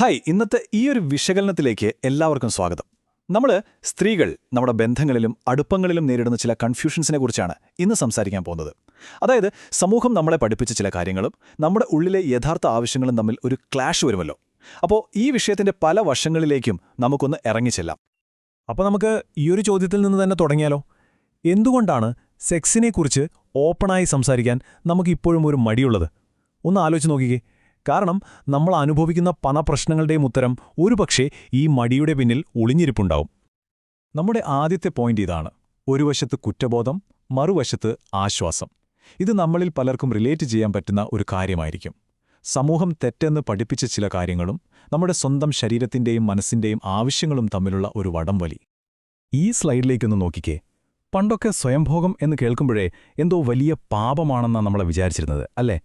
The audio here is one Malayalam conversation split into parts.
ഹായ് ഇന്നത്തെ ഈ ഒരു വിശകലനത്തിലേക്ക് എല്ലാവർക്കും സ്വാഗതം. നമ്മൾ സ്ത്രീകൾ നമ്മുടെ ബന്ധങ്ങളിലും അടുപ്പങ്ങളിലും നേരിടുന്ന ചില കൺഫ്യൂഷൻസിനെ കുറിച്ചാണ് ഇന്ന് സംസാരിക്കാൻ പോകുന്നത്. അതായത് സമൂഹം നമ്മളെ പഠിപ്പിച്ച ചില കാര്യങ്ങളും നമ്മുടെ ഉള്ളിലെ യഥാർത്ഥ ആവശ്യങ്ങളും തമ്മിൽ ഒരു ക്ലാഷ് വരുമല്ലോ. അപ്പോൾ ഈ വിഷയത്തിന്റെ പല വശങ്ങളിലേക്കും നമുക്കൊന്ന് ഇറങ്ങിച്ചെല്ലാം അപ്പോൾ നമുക്ക് ഈ ഒരു ചോദ്യത്തിൽ നിന്ന് തന്നെ തുടങ്ങിയാലോ? എന്തുകൊണ്ടാണ് സെക്സിനെക്കുറിച്ച് ഓപ്പണായി സംസാരിക്കാൻ നമുക്കിപ്പോഴും ഒരു മടിയുള്ളത്? ഒന്ന് ആലോചിച്ച് നോക്കിക്കേ. കാരണം നമ്മൾ അനുഭവിക്കുന്ന പണപ്രശ്നങ്ങളുടെയും ഉത്തരം ഒരുപക്ഷെ ഈ മടിയുടെ പിന്നിൽ ഒളിഞ്ഞിരിപ്പുണ്ടാവും. നമ്മുടെ ആദ്യത്തെ പോയിന്റ് ഇതാണ്. ഒരു വശത്ത് കുറ്റബോധം മറുവശത്ത് ആശ്വാസം. ഇത് നമ്മളിൽ പലർക്കും റിലേറ്റ് ചെയ്യാൻ പറ്റുന്ന ഒരു കാര്യമായിരിക്കും. സമൂഹം തെറ്റെന്ന് പഠിപ്പിച്ച ചില കാര്യങ്ങളും നമ്മുടെ സ്വന്തം ശരീരത്തിന്റെയും മനസ്സിന്റെയും ആവശ്യങ്ങളും തമ്മിലുള്ള ഒരു വടംവലി. ഈ സ്ലൈഡിലേക്കൊന്ന് നോക്കിക്കേ. പണ്ടൊക്കെ സ്വയംഭോഗം എന്ന് കേൾക്കുമ്പോഴേ എന്തോ വലിയ പാപമാണെന്നാണ് നമ്മളെ വിചാരിച്ചിരുന്നത് അല്ലേ?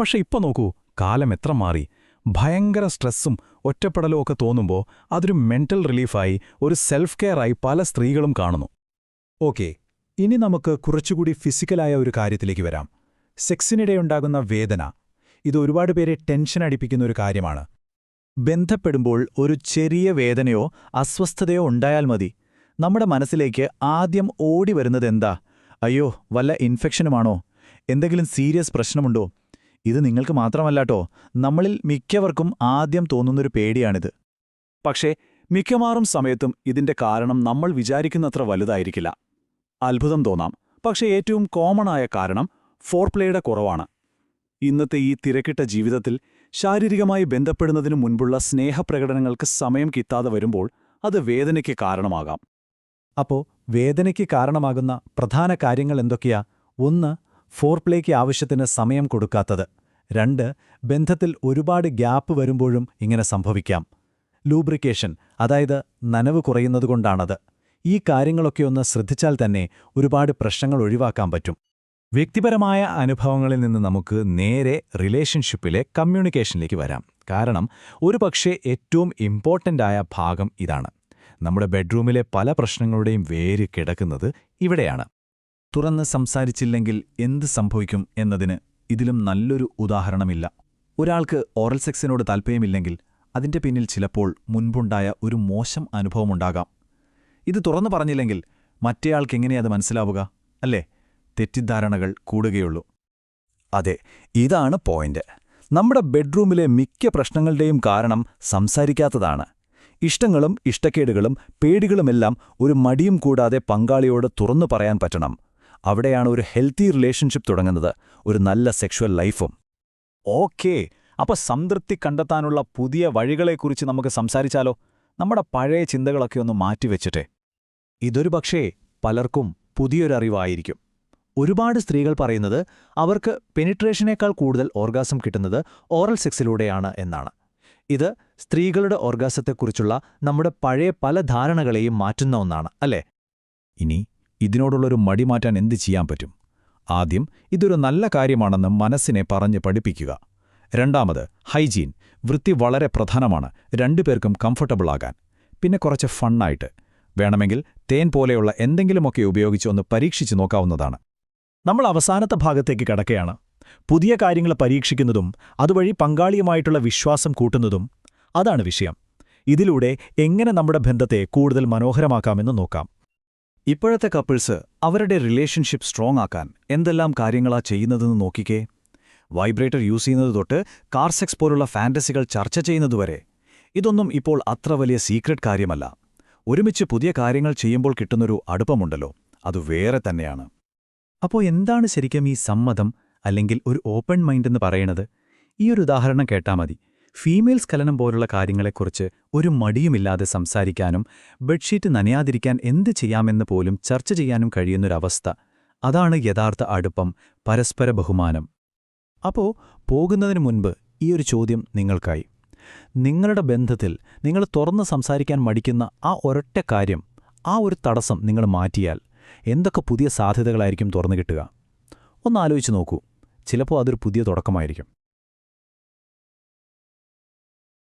പക്ഷെ ഇപ്പൊ നോക്കൂ കാലം എത്ര മാറി ഭയങ്കര സ്ട്രെസ്സും ഒറ്റപ്പെടലും ഒക്കെ തോന്നുമ്പോൾ അതൊരു മെന്റൽ റിലീഫായി ഒരു സെൽഫ് കെയറായി പല സ്ത്രീകളും കാണുന്നു. ഓക്കെ ഇനി നമുക്ക് കുറച്ചുകൂടി ഫിസിക്കലായ ഒരു കാര്യത്തിലേക്ക് വരാം. സെക്സിനിടെയുണ്ടാകുന്ന വേദന ഇത് ഒരുപാട് പേരെ ടെൻഷൻ അടിപ്പിക്കുന്ന ഒരു കാര്യമാണ്. ബന്ധപ്പെടുമ്പോൾ ഒരു ചെറിയ വേദനയോ അസ്വസ്ഥതയോ ഉണ്ടായാൽ മതി. നമ്മുടെ മനസ്സിലേക്ക് ആദ്യം ഓടി വരുന്നതെന്താ അയ്യോ വല്ല ഇൻഫെക്ഷനുമാണോ എന്തെങ്കിലും സീരിയസ് പ്രശ്നമുണ്ടോ? ഇത് നിങ്ങൾക്ക് മാത്രമല്ലാട്ടോ നമ്മളിൽ മിക്കവർക്കും ആദ്യം തോന്നുന്നൊരു പേടിയാണിത്. പക്ഷേ മിക്കമാറും സമയത്തും ഇതിന്റെ കാരണം നമ്മൾ വിചാരിക്കുന്നത്ര വലുതായിരിക്കില്ല. അത്ഭുതം തോന്നാം. പക്ഷേ ഏറ്റവും കോമൺ ആയ കാരണം ഫോർപ്ലേയുടെ കുറവാണ്. ഇന്നത്തെ ഈ തിരക്കിട്ട ജീവിതത്തിൽ ശാരീരികമായി ബന്ധപ്പെടുന്നതിനു മുൻപുള്ള സ്നേഹപ്രകടനങ്ങൾക്ക് സമയം കിട്ടാതെ വരുമ്പോൾ അത് വേദനയ്ക്ക് കാരണമാകാം. അപ്പോ വേദനയ്ക്ക് കാരണമാകുന്ന പ്രധാന കാര്യങ്ങൾ എന്തൊക്കെയാ? ഒന്ന് ഫോർപ്ലേക്ക് ആവശ്യത്തിന് സമയം കൊടുക്കാത്തത്. രണ്ട് ബന്ധത്തിൽ ഒരുപാട് ഗ്യാപ്പ് വരുമ്പോഴും ഇങ്ങനെ സംഭവിക്കാം. ലൂബ്രിക്കേഷൻ അതായത് നനവ് കുറയുന്നതുകൊണ്ടാണത്. ഈ കാര്യങ്ങളൊക്കെ ഒന്ന് ശ്രദ്ധിച്ചാൽ തന്നെ ഒരുപാട് പ്രശ്നങ്ങൾ ഒഴിവാക്കാൻ പറ്റും. വ്യക്തിപരമായ അനുഭവങ്ങളിൽ നിന്ന് നമുക്ക് നേരെ റിലേഷൻഷിപ്പിലെ കമ്മ്യൂണിക്കേഷനിലേക്ക് വരാം. കാരണം ഒരുപക്ഷെ ഏറ്റവും ഇമ്പോർട്ടന്റായ ഭാഗം ഇതാണ്. നമ്മുടെ ബെഡ്റൂമിലെ പല പ്രശ്നങ്ങളുടെയും വേര് കിടക്കുന്നത് ഇവിടെയാണ്. തുറന്ന് സംസാരിച്ചില്ലെങ്കിൽ എന്ത് സംഭവിക്കും എന്നതിന് ഇതിലും നല്ലൊരു ഉദാഹരണമില്ല. ഒരാൾക്ക് ഓറൽ സെക്സിനോട് താൽപ്പര്യമില്ലെങ്കിൽ അതിന്റെ പിന്നിൽ ചിലപ്പോൾ മുൻപുണ്ടായ ഒരു മോശം അനുഭവമുണ്ടാകാം. ഇത് തുറന്നു പറഞ്ഞില്ലെങ്കിൽ മറ്റേയാൾക്കെങ്ങനെയത് മനസ്സിലാവുക? അല്ലേ? തെറ്റിദ്ധാരണകൾ കൂടുകയുള്ളൂ. അതെ ഇതാണ് പോയിന്റ്. നമ്മുടെ ബെഡ്റൂമിലെ മിക്ക പ്രശ്നങ്ങളുടെയും കാരണം സംസാരിക്കാത്തതാണ്. ഇഷ്ടങ്ങളും ഇഷ്ടക്കേടുകളും പേടികളുമെല്ലാം ഒരു മടിയും കൂടാതെ പങ്കാളിയോട് തുറന്നു പറയാൻ പറ്റണം. അവിടെയാണ് ഒരു ഹെൽത്തി റിലേഷൻഷിപ്പ് തുടങ്ങുന്നത് ഒരു നല്ല സെക്ഷുവൽ ലൈഫും ഓക്കേ അപ്പൊ സംതൃപ്തി കണ്ടെത്താനുള്ള പുതിയ വഴികളെക്കുറിച്ച് നമുക്ക് സംസാരിച്ചാലോ? നമ്മുടെ പഴയ ചിന്തകളൊക്കെ ഒന്ന് മാറ്റിവെച്ചിട്ടെ ഇതൊരു പക്ഷേ പലർക്കും പുതിയൊരറിവായിരിക്കും ഒരുപാട് സ്ത്രീകൾ പറയുന്നത് അവർക്ക് പെനിട്രേഷനേക്കാൾ കൂടുതൽ ഓർഗാസം കിട്ടുന്നത് ഓറൽ സെക്സിലൂടെയാണ് എന്നാണ്. ഇത് സ്ത്രീകളുടെ ഓർഗാസത്തെക്കുറിച്ചുള്ള നമ്മുടെ പഴയ പല ധാരണകളെയും മാറ്റുന്ന ഒന്നാണ് അല്ലേ? ഇനി ഇതിനോടുള്ളൊരു മടി മാറ്റാൻ എന്ത് ചെയ്യാൻ പറ്റും? ആദ്യം ഇതൊരു നല്ല കാര്യമാണെന്ന് മനസ്സിനെ പറഞ്ഞ് പഠിപ്പിക്കുക. രണ്ടാമത് ഹൈജീൻ. വൃത്തി വളരെ പ്രധാനമാണ്. രണ്ടുപേർക്കും കംഫർട്ടബിൾ ആകാൻ. പിന്നെ കുറച്ച് ഫണ്ണായിട്ട്. വേണമെങ്കിൽ തേൻ പോലെയുള്ള എന്തെങ്കിലുമൊക്കെ ഉപയോഗിച്ച് ഒന്ന് പരീക്ഷിച്ചു നോക്കാവുന്നതാണ്. നമ്മൾ അവസാനത്തെ ഭാഗത്തേക്ക് കടക്കുകയാണ്. പുതിയ കാര്യങ്ങൾ പരീക്ഷിക്കുന്നതും അതുവഴി പങ്കാളിയുമായിട്ടുള്ള വിശ്വാസം കൂട്ടുന്നതും അതാണ് വിഷയം. ഇതിലൂടെ എങ്ങനെ നമ്മുടെ ബന്ധത്തെ കൂടുതൽ മനോഹരമാക്കാമെന്ന് നോക്കാം. ഇപ്പോഴത്തെ കപ്പിൾസ് അവരുടെ റിലേഷൻഷിപ്പ് സ്ട്രോങ് ആക്കാൻ എന്തെല്ലാം കാര്യങ്ങളാ ചെയ്യുന്നതെന്ന് നോക്കിക്കേ. വൈബ്രേറ്റർ യൂസ് ചെയ്യുന്നത് തൊട്ട് കാർ സെക്സ് പോലുള്ള ഫാന്റസികൾ ചർച്ച ചെയ്യുന്നതുവരെ ഇതൊന്നും ഇപ്പോൾ അത്ര വലിയ സീക്രട്ട് കാര്യമല്ല. ഒരുമിച്ച് പുതിയ കാര്യങ്ങൾ ചെയ്യുമ്പോൾ കിട്ടുന്നൊരു അടുപ്പമുണ്ടല്ലോ. അത് വേറെ തന്നെയാണ്. അപ്പോൾ എന്താണ് ശരിക്കും ഈ സമ്മതം അല്ലെങ്കിൽ ഒരു ഓപ്പൺ മൈൻഡ് എന്ന് പറയണത്? ഈ ഒരു ഉദാഹരണം കേട്ടാ മതി. ഫീമെയിൽ സ്ഖലനം പോലുള്ള കാര്യങ്ങളെക്കുറിച്ച് ഒരു മടിയുമില്ലാതെ സംസാരിക്കാനും ബെഡ്ഷീറ്റ് നനയാതിരിക്കാൻ എന്ത് ചെയ്യാമെന്ന് പോലും ചർച്ച ചെയ്യാനും കഴിയുന്നൊരവസ്ഥ. അതാണ് യഥാർത്ഥ അടുപ്പം പരസ്പര ബഹുമാനം. അപ്പോ പോകുന്നതിന് മുൻപ് ഈ ഒരു ചോദ്യം നിങ്ങൾക്കായി. നിങ്ങളുടെ ബന്ധത്തിൽ നിങ്ങൾ തുറന്ന് സംസാരിക്കാൻ മടിക്കുന്ന ആ ഒരൊറ്റ കാര്യം ആ ഒരു തടസ്സം നിങ്ങൾ മാറ്റിയാൽ എന്തൊക്കെ പുതിയ സാധ്യതകളായിരിക്കും തുറന്നു കിട്ടുക? ഒന്നാലോചിച്ച് നോക്കൂ. ചിലപ്പോൾ അതൊരു പുതിയ തുടക്കമായിരിക്കും.